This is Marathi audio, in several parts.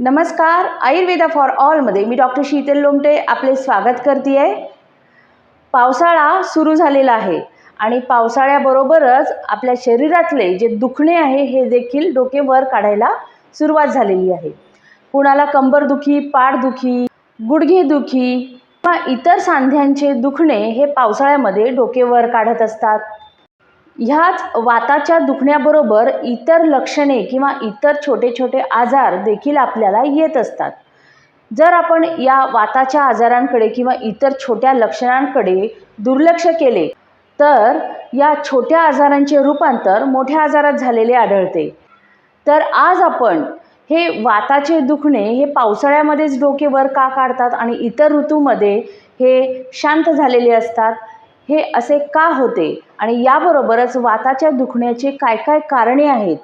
नमस्कार आयुर्वेदा फॉर ऑलमध्ये मी डॉक्टर शीतल लोमटे आपले स्वागत करते आहे पावसाळा सुरू झालेला आहे आणि पावसाळ्याबरोबरच आपल्या शरीरातले जे दुखणे आहे हे देखील डोके वर काढायला सुरुवात झालेली आहे. कुणाला कंबरदुखी पाठदुखी गुडघेदुखी किंवा इतर सांध्यांचे दुखणे हे पावसाळ्यामध्ये डोके वर काढत असतात. ह्याच वाताच्या दुखण्याबरोबर इतर लक्षणे किंवा इतर छोटे छोटे आजार देखील आपल्याला येत असतात. जर आपण या वाताच्या आजारांकडे किंवा इतर छोट्या लक्षणांकडे दुर्लक्ष केले तर या छोट्या आजारांचे रूपांतर मोठ्या आजारात झालेले आढळते. तर आज आपण हे वाताचे दुखणे हे पावसाळ्यामध्येच डोके वर का काढतात आणि इतर ऋतूमध्ये हे शांत झालेले असतात? हे असे का होते आणि याबरोबरच वाताच्या दुखण्याचे काय काय कारणे आहेत?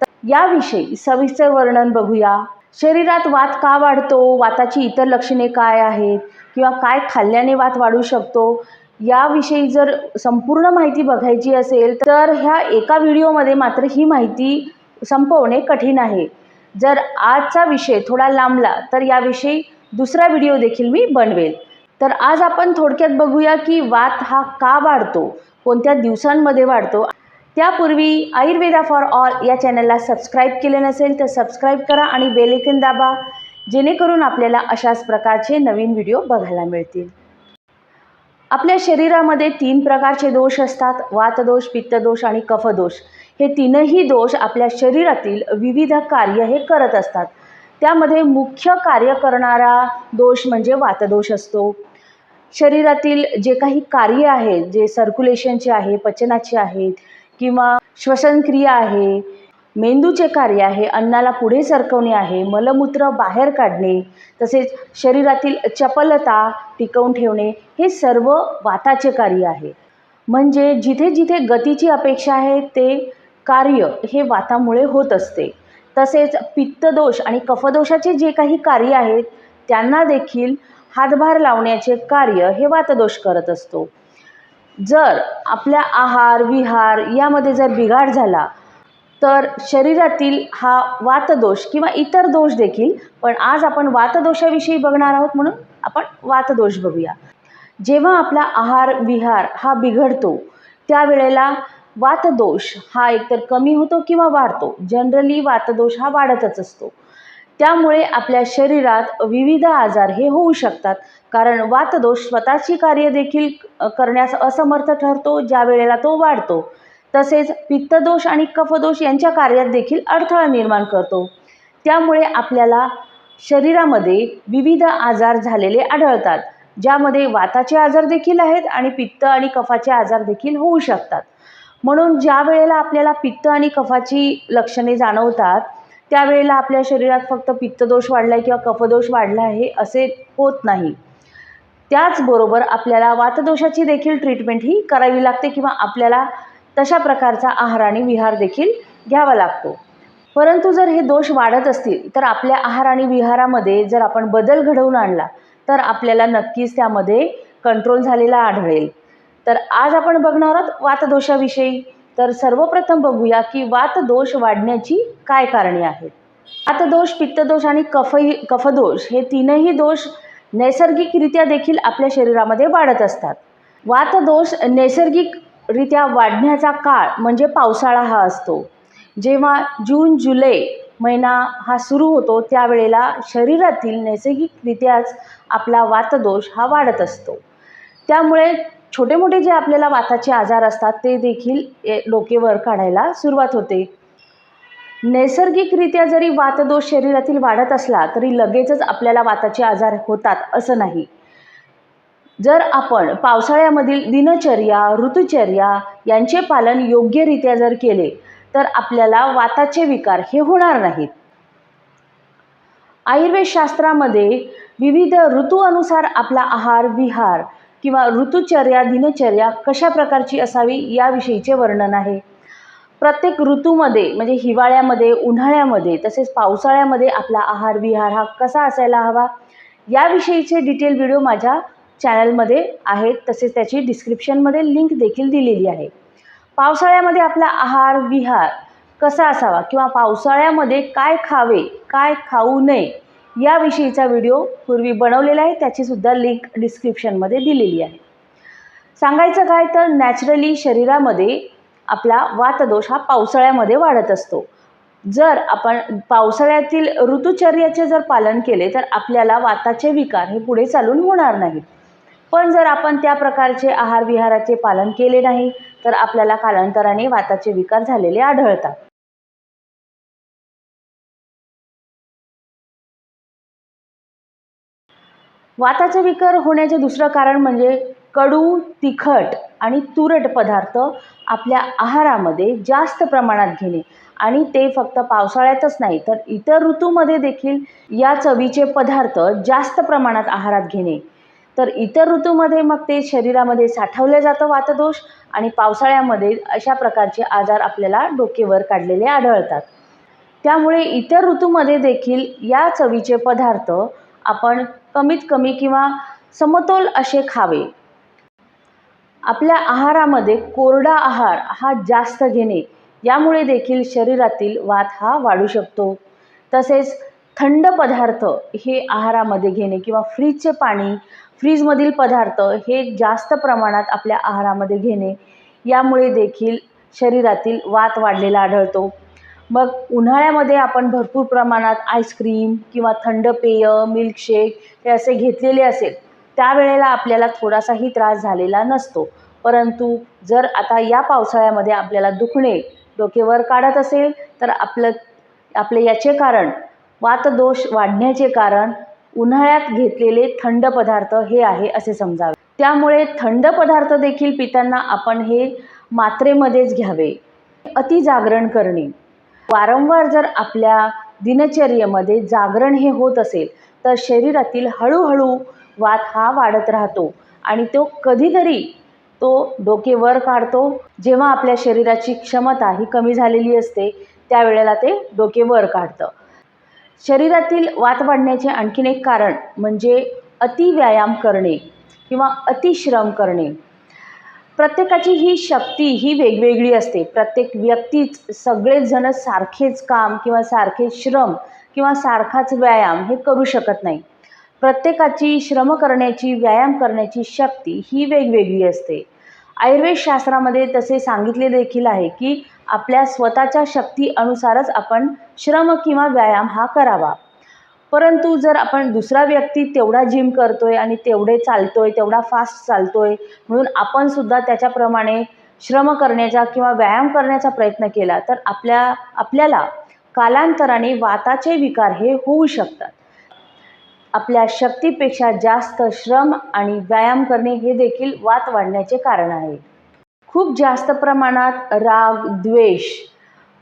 तर याविषयी सविस्तर वर्णन बघूया. शरीरात वात का वाढतो? वाताची इतर लक्षणे काय आहेत? किंवा काय खाल्ल्याने वात वाढू शकतो? याविषयी जर संपूर्ण माहिती बघायची असेल तर ह्या एका व्हिडिओमध्ये मात्र ही माहिती संपवणे कठीण आहे. जर आजचा विषय थोडा लांबला तर याविषयी दुसरा व्हिडिओ देखील मी बनवेल. तर आज आपण थोडक्यात बघूया की वात हा का वाढतो कोणत्या दिवसांमध्ये वाढतो. त्यापूर्वी आयुर्वेदा फॉर ऑल या चॅनलला सबस्क्राईब केले नसेल तर सबस्क्राईब करा आणि बेलेकन दाबा जेणेकरून आपल्याला अशाच प्रकारचे नवीन व्हिडिओ बघायला मिळतील. आपल्या शरीरामध्ये तीन प्रकारचे दोष असतात वातदोष पित्तदोष आणि कफदोष. हे तीनही दोष आपल्या शरीरातील विविध कार्य हे करत असतात. त्यामध्ये मुख्य कार्य करणारा दोष म्हणजे वातदोष असतो. शरीरातील जे काही कार्य आहेत जे सर्क्युलेशनचे आहे पचनाचे आहेत किंवा श्वसनक्रिया आहे मेंदूचे कार्य आहे अन्नाला पुढे सरकवणे आहे मलमूत्र बाहेर काढणे तसेच शरीरातील चपलता टिकवून ठेवणे हे सर्व वाताचे कार्य आहे. म्हणजे जिथे जिथे गतीची अपेक्षा आहे ते कार्य हे वातामुळे होत असते. तसेच पित्तदोष आणि कफदोषाचे जे काही कार्य आहेत त्यांना देखील हातभार लावण्याचे कार्य हे वातदोष करत असतो. जर आपल्या आहार विहार यामध्ये जर बिघाड झाला तर शरीरातील हा वातदोष किंवा इतर दोष देखील पण आज आपण वातदोषाविषयी बघणार आहोत म्हणून आपण वातदोष बघूया. जेव्हा आपला आहार विहार हा बिघडतो त्यावेळेला वातदोष हा एकतर कमी होतो किंवा वाढतो. जनरली वातदोष हा वाढतच असतो. त्यामुळे आपल्या शरीरात विविध आजार हे होऊ शकतात. कारण वातदोष स्वतःची कार्य देखील करण्यास असमर्थ ठरतो ज्या वेळेला तो वाढतो. तसेच पित्तदोष आणि कफदोष यांच्या कार्यात देखील अडथळा निर्माण करतो. त्यामुळे आपल्याला शरीरामध्ये विविध आजार झालेले आढळतात ज्यामध्ये वाताचे आजार देखील आहेत आणि पित्त आणि कफाचे आजार देखील होऊ शकतात. म्हणून ज्या वेळेला आपल्याला पित्त आणि कफाची लक्षणे जाणवतात त्यावेळेला आपल्या शरीरात फक्त पित्तदोष वाढला आहे किंवा कफदोष वाढला आहे असे होत नाही. त्याचबरोबर आपल्याला वातदोषाची देखील ट्रीटमेंट ही करावी लागते किंवा आपल्याला तशा प्रकारचा आहार आणि विहार देखील घ्यावा लागतो. परंतु जर हे दोष वाढत असतील तर आपल्या आहार आणि विहारामध्ये जर आपण बदल घडवून आणला तर आपल्याला नक्कीच त्यामध्ये कंट्रोल झालेला आढळेल. तर आज आपण बघणार आहोत वातदोषाविषयी. तर सर्वप्रथम बघूया की वातदोष वाढण्याची काय कारणे आहेत? वातदोष पित्तदोष आणि कफई कफदोष हे तीनही दोष नैसर्गिकरित्या देखील आपल्या शरीरामध्ये वाढत असतात. वातदोष नैसर्गिकरित्या वाढण्याचा काळ म्हणजे पावसाळा हा असतो. जेव्हा जून जुलै महिना हा सुरू होतो त्यावेळेला शरीरातील नैसर्गिकरित्याच आपला वातदोष हा वाढत असतो. त्यामुळे छोटे मोठे जे आपल्याला वाताचे आजार असतात ते देखील डोकेवर काढायला सुरुवात होते. नैसर्गिकरित्या जरी वातदोष शरीरातील वाढत असला तरी लगेचच आपल्याला वाताचे आजार होतात असं नाही. जर आपण पावसाळ्यामधील दिनचर्या ऋतुचर्या यांचे पालन योग्यरित्या जर केले तर आपल्याला वाताचे विकार हे होणार नाहीत. आयुर्वेदशास्त्रामध्ये विविध ऋतूअनुसार आपला आहार विहार किंवा ऋतुचर्या दिनचर्या कशा प्रकारची असावी याविषयीचे वर्णन आहे. प्रत्येक ऋतूमध्ये म्हणजे हिवाळ्यामध्ये उन्हाळ्यामध्ये तसेच पावसाळ्यामध्ये आपला आहार विहार हा कसा असायला हवा याविषयीचे डिटेल व्हिडिओ माझ्या चॅनलमध्ये आहेत. तसेच त्याची डिस्क्रिप्शनमध्ये लिंक देखील दिलेली आहे. पावसाळ्यामध्ये आपला आहार विहार कसा असावा किंवा पावसाळ्यामध्ये काय खावे काय खाऊ नये याविषयीचा व्हिडिओ पूर्वी बनवलेला आहे. त्याचीसुद्धा लिंक डिस्क्रिप्शनमध्ये दिलेली आहे. सांगायचं काय तर नॅचरली शरीरामध्ये आपला वातदोष हा पावसाळ्यामध्ये वाढत असतो. जर आपण पावसाळ्यातील ऋतुचर्याचे जर पालन केले तर आपल्याला वाताचे विकार हे पुढे चालून होणार नाहीत. पण जर आपण त्या प्रकारचे आहार विहाराचे पालन केले नाही तर आपल्याला कालांतराने वाताचे विकार झालेले आढळतात. वाताचे विकार होण्याचे दुसरं कारण म्हणजे कडू तिखट आणि तुरट पदार्थ आपल्या आहारामध्ये जास्त प्रमाणात घेणे. आणि ते फक्त पावसाळ्यातच नाही तर इतर ऋतूमध्ये देखील या चवीचे पदार्थ जास्त प्रमाणात आहारात घेणे. तर इतर ऋतूमध्ये मग ते शरीरामध्ये साठवलं जातं वातदोष आणि पावसाळ्यामध्ये अशा प्रकारचे आजार आपल्याला डोकेवर काढलेले आढळतात. त्यामुळे इतर ऋतूमध्ये देखील या चवीचे पदार्थ आपण कमीत कमी किंवा समतोल असे खावे. आपल्या आहारामध्ये कोरडा आहार हा जास्त घेणे यामुळे देखील शरीरातील वात हा वाढू शकतो. तसेच थंड पदार्थ हे आहारामध्ये घेणे किंवा फ्रीजचे पाणी फ्रीजमधील पदार्थ हे जास्त प्रमाणात आपल्या आहारामध्ये घेणे यामुळे देखील शरीरातील वात वाढलेला आढळतो. मग उन्हाळ्यामध्ये आपण भरपूर प्रमाणात आईस्क्रीम किंवा थंड पेय मिल्कशेक हे असे घेतलेले असेल त्यावेळेला आपल्याला थोडासाही त्रास झालेला नसतो. परंतु जर आता या पावसाळ्यामध्ये आपल्याला दुखणे डोकेवर काढत असेल तर आपलं आपले याचे कारण वातदोष वाढण्याचे कारण उन्हाळ्यात घेतलेले थंड पदार्थ हे आहे असे समजावे. त्यामुळे थंड पदार्थ देखील पित्यांना आपण हे मात्रेमध्येच घ्यावे. अति जागरण करणे. वारंवार जर आपल्या दिनचर्येमध्ये जागरण हे होत असेल तर शरीरातील हळूहळू वात हा वाढत राहतो आणि तो कधीतरी तो डोके वर काढतो. जेव्हा आपल्या शरीराची क्षमता ही कमी झालेली असते त्यावेळेला ते डोके वर काढतं. शरीरातील वात वाढण्याचे आणखीन एक कारण म्हणजे अति व्यायाम करणे किंवा अतिश्रम करणे. प्रत्येकाची ही शक्ती ही वेगवेगळी असते. प्रत्येक व्यक्तीच सगळेच जण सारखेच काम किंवा सारखे श्रम किंवा सारखाच व्यायाम हे करू शकत नाही. प्रत्येकाची श्रम करण्याची व्यायाम करण्याची शक्ती ही वेगवेगळी असते. आयुर्वेद शास्त्रामध्ये तसे सांगितले देखील आहे की आपल्या स्वतःच्या शक्ती अनुसारच आपण श्रम किंवा व्यायाम हा करावा. परंतु जर आपण दुसरा व्यक्ती तेवढा जिम करतोय आणि तेवढे चालतोय तेवढा फास्ट चालतोय म्हणून आपण सुद्धा त्याच्याप्रमाणे श्रम करण्याचा किंवा व्यायाम करण्याचा प्रयत्न केला तर आपल्या आपल्याला कालांतराने वाताचे विकार हे होऊ शकतात. आपल्या शक्तीपेक्षा जास्त श्रम आणि व्यायाम करणे हे देखील वात वाढण्याचे कारण आहे. खूप जास्त प्रमाणात राग द्वेष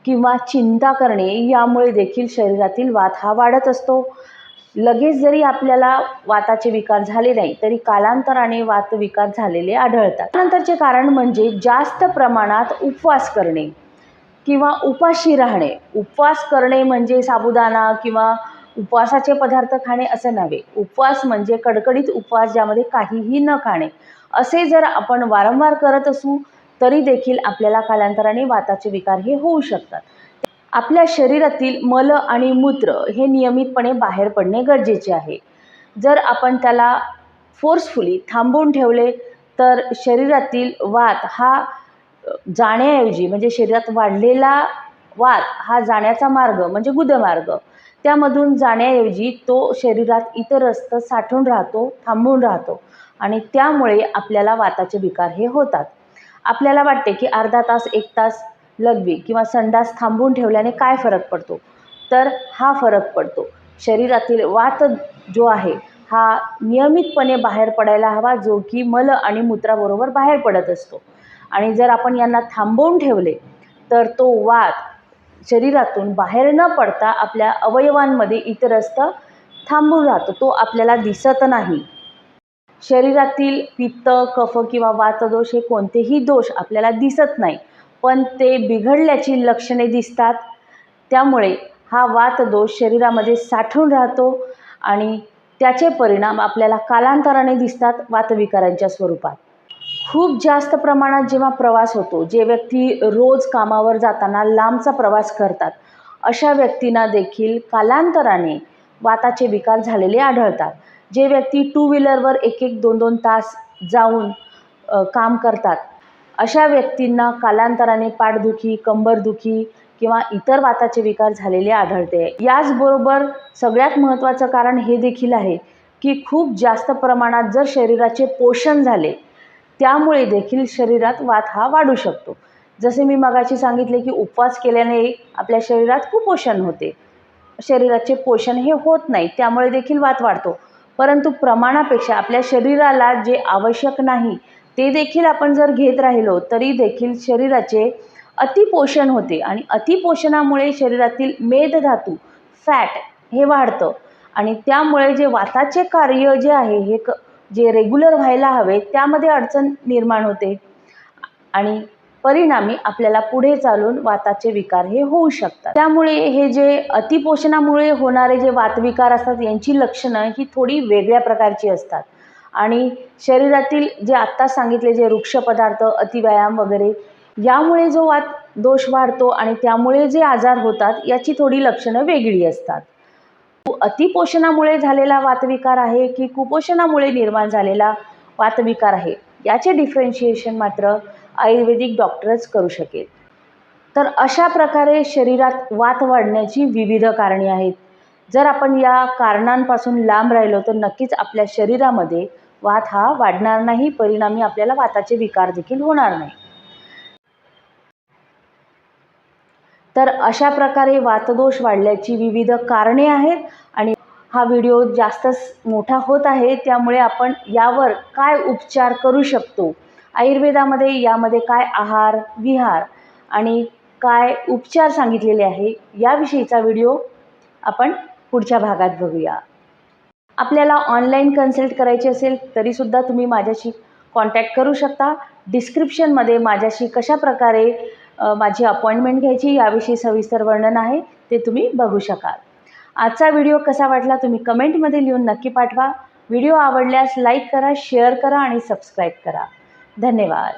किंवा चिंता करणे यामुळे देखील शरीरातील वात हा वाढत असतो. लगेच जरी आपल्याला वाताचे विकार झाले नाही तरी कालांतराने वात विकार झालेले आढळतात. नंतरचे कारण म्हणजे जास्त प्रमाणात उपवास करणे. किंवा उपाशी राहणे. उपवास करणे म्हणजे साबुदाणा किंवा उपवासाचे पदार्थ खाणे असं नव्हे. उपवास म्हणजे कडकडीत उपवास ज्यामध्ये काहीही न खाणे. असे जर आपण वारंवार करत असू तरी देखील आपल्याला कालांतराने वाताचे विकार हे होऊ शकतात. आपल्या शरीरातील मल आणि मूत्र हे नियमितपणे बाहेर पडणे गरजेचे आहे. जर आपण त्याला फोर्सफुली थांबवून ठेवले तर शरीरातील वात हा जाण्याऐवजी म्हणजे शरीरात वाढलेला वात हा जाण्याचा मार्ग म्हणजे गुदमार्ग. त्यामधून जाण्याऐवजी तो शरीरात इतर रस्त साठून राहतो थांबून राहतो आणि त्यामुळे आपल्याला वाताचे विकार हे होतात. आपल्याला वाटते की अर्धा तास एक तास लघवी किंवा संडास थांबून ठेवल्याने काय फरक पडतो? तर हा फरक पडतो. शरीरातील वात जो आहे हा नियमितपणे बाहेर पडायला हवा जो की मल आणि मूत्राबरोबर बाहेर पडत असतो. आणि जर आपण यांना थांबवून ठेवले तर तो वात शरीरातून बाहेर न पडता आपल्या अवयवांमध्ये इतरस्त थांबून राहतो. तो आपल्याला दिसत नाही. शरीरातील पित्त कफ किंवा वातदोष हे कोणतेही दोष आपल्याला दिसत नाही पण ते बिघडल्याची लक्षणे दिसतात. त्यामुळे हा वातदोष शरीरामध्ये साठून राहतो आणि त्याचे परिणाम आपल्याला कालांतराने दिसतात वातविकारांच्या स्वरूपात. खूप जास्त प्रमाणात जेव्हा प्रवास होतो जे व्यक्ती रोज कामावर जाताना लांबचा प्रवास करतात अशा व्यक्तींना देखील कालांतराने वाताचे विकार झालेले आढळतात. जे व्यक्ती टू व्हीलरवर एक एक दोन दोन तास जाऊन काम करतात अशा व्यक्तींना कालांतराने पाठदुखी कंबरदुखी किंवा इतर वाताचे विकार झालेले आढळते. याचबरोबर सगळ्यात महत्त्वाचं कारण हे देखील आहे की खूप जास्त प्रमाणात जर शरीराचे पोषण झाले त्यामुळे देखील शरीरात वात हा वाढू शकतो. जसे मी मगाशी सांगितले की उपवास केल्याने आपल्या शरीरात कुपोषण होते. शरीराचे पोषण हे होत नाही त्यामुळे देखील वात वाढतो. परंतु प्रमाणापेक्षा आपल्या शरीराला जे आवश्यक नाही ते देखील आपण जर घेत राहिलो तरी देखील शरीराचे अतिपोषण होते आणि अतिपोषणामुळे शरीरातील मेदधातू फॅट हे वाढतं. आणि त्यामुळे जे वाताचे कार्य जे आहे हे क जे रेग्युलर व्हायला हवे त्यामध्ये अडचण निर्माण होते. आणि परिणामी आपल्याला पुढे चालून वाताचे विकार हे होऊ शकतात. त्यामुळे हे जे अतिपोषणामुळे होणारे जे वातविकार असतात यांची लक्षणं ही थोडी वेगळ्या प्रकारची असतात. आणि शरीरातील जे आत्ता सांगितले जे वृक्ष पदार्थ अतिव्यायाम वगैरे यामुळे जो वात दोष वाढतो आणि त्यामुळे जे आजार होतात याची थोडी लक्षणं वेगळी असतात. अतिपोषणामुळे झालेला वातविकार आहे की कुपोषणामुळे निर्माण झालेला वातविकार आहे? याचे डिफरन्शिएशन मात्र आयुर्वेदिक डॉक्टरच करू शकेल. तर अशा प्रकारे शरीरात वात वाढण्याची विविध कारणे आहेत. जर आपण या कारणांपासून लांब राहिलो तर नक्कीच आपल्या शरीरामध्ये वात हा वाढणार नाही. परिणामी आपल्याला वाताचे विकार देखील होणार नाही. तर अशा प्रकारे वातदोष वाढल्याची विविध कारणे आहेत आणि हा व्हिडिओ जास्तच मोठा होत आहे त्यामुळे आपण यावर काय उपचार करू शकतो? आयुर्वेदामध्ये यामध्ये काय आहार विहार आणि काय उपचार सांगितलेले आहे याविषयीचा व्हिडिओ आपण पुढच्या भागात बघूया. आपल्याला ऑनलाईन कन्सल्ट करायची असेल तरीसुद्धा तुम्ही माझ्याशी कॉन्टॅक्ट करू शकता. डिस्क्रिप्शनमध्ये माझ्याशी कशा प्रकारे माझी अपॉइंटमेंट घ्यायची याविषयी सविस्तर वर्णन आहे ते तुम्ही बघू शकाल. आजचा व्हिडिओ कसा वाटला तुम्ही कमेंटमध्ये लिहून नक्की पाठवा. व्हिडिओ आवडल्यास लाईक करा शेअर करा आणि सबस्क्राईब करा. धन्यवाद.